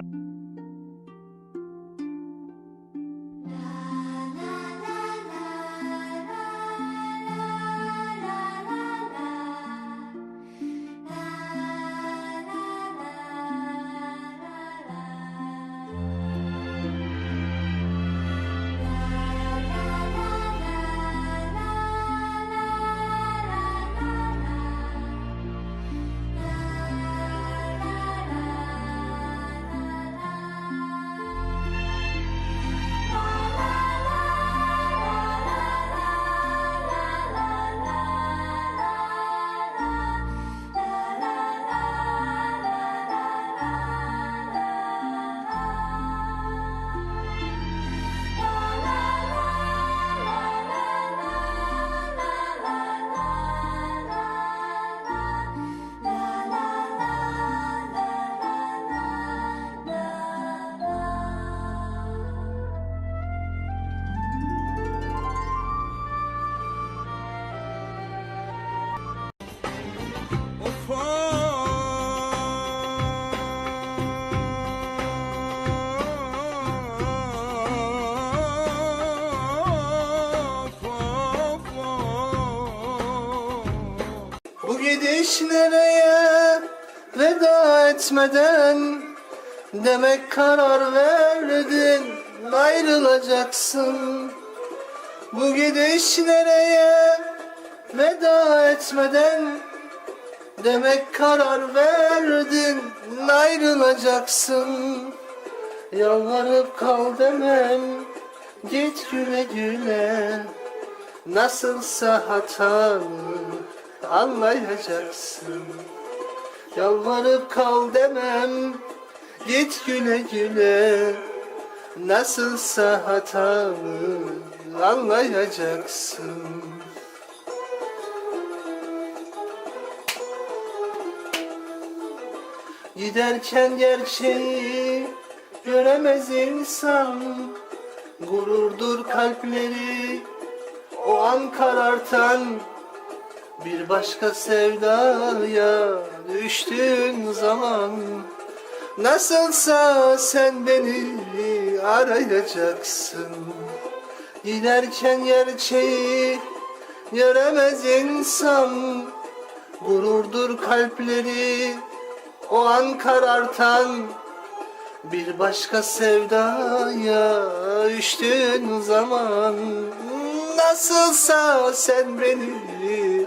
Bu gidiş nereye veda etmeden Demek karar verdin ayrılacaksın. Bu gidiş nereye veda etmeden Demek karar verdin ayrılacaksın. Yalvarıp kal demem Git güle güle Nasılsa hatanı anlayacaksın. Yalvarıp kal demem. Git güle güle. Nasılsa hatanı anlayacaksın. Giderken gerçeği göremez insan. Gururdur kalpleri o an karartan Bir başka sevdaya düştüğün zaman Nasılsa sen beni arayacaksın. Giderken gerçeği göremez insan Gururdur kalpleri o an karartan. Bir başka sevdaya düştüğün zaman Nasılsa sen beni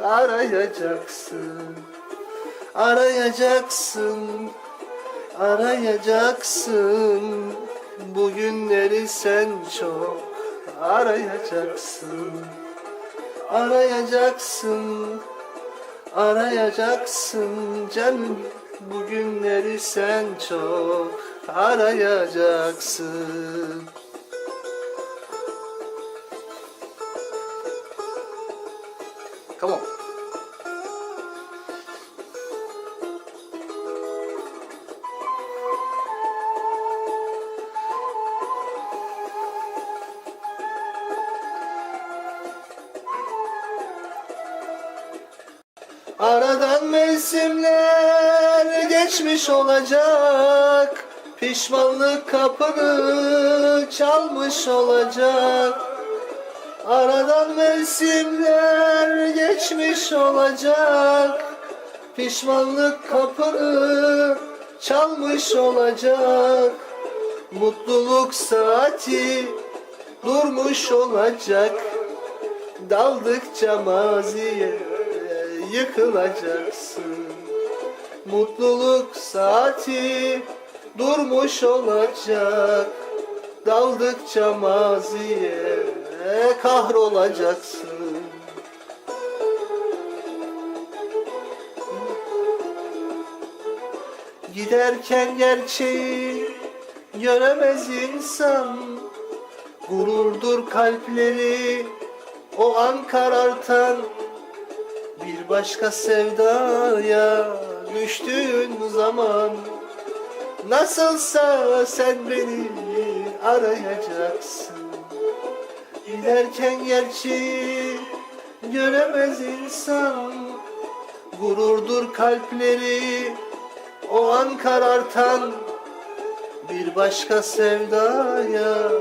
arayacaksın. Arayacaksın Arayacaksın. Bugünleri sen çok arayacaksın. Arayacaksın Arayacaksın canım. Bugünleri sen çok arayacaksın On. Aradan mevsimler geçmiş olacak Pişmanlık kapını çalmış olacak Aradan mevsimler geçmiş olacak. Pişmanlık kapını çalmış olacak. Mutluluk saati durmuş olacak. Daldıkça maziye yıkılacaksın. Mutluluk saati durmuş olacak. Daldıkça maziye kahrolacaksın? Giderken gerçeği göremez insan. Gururdur kalpleri o an karartan. Bir başka sevdaya düştüğün zaman Nasılsa sen beni arayacaksın Giderken gerçeği göremez insan. Gururdur kalpleri o an karartan. Bir başka sevdaya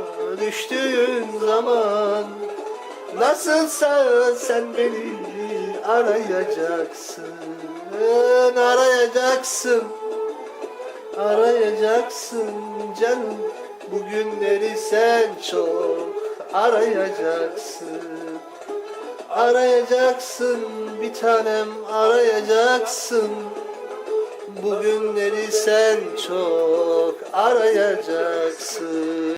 düştüğün zaman Nasılsa sen beni arayacaksın Arayacaksın Arayacaksın canım. Bugünleri sen çok arayacaksın. Arayacaksın bir tanem arayacaksın. Bugünleri sen çok arayacaksın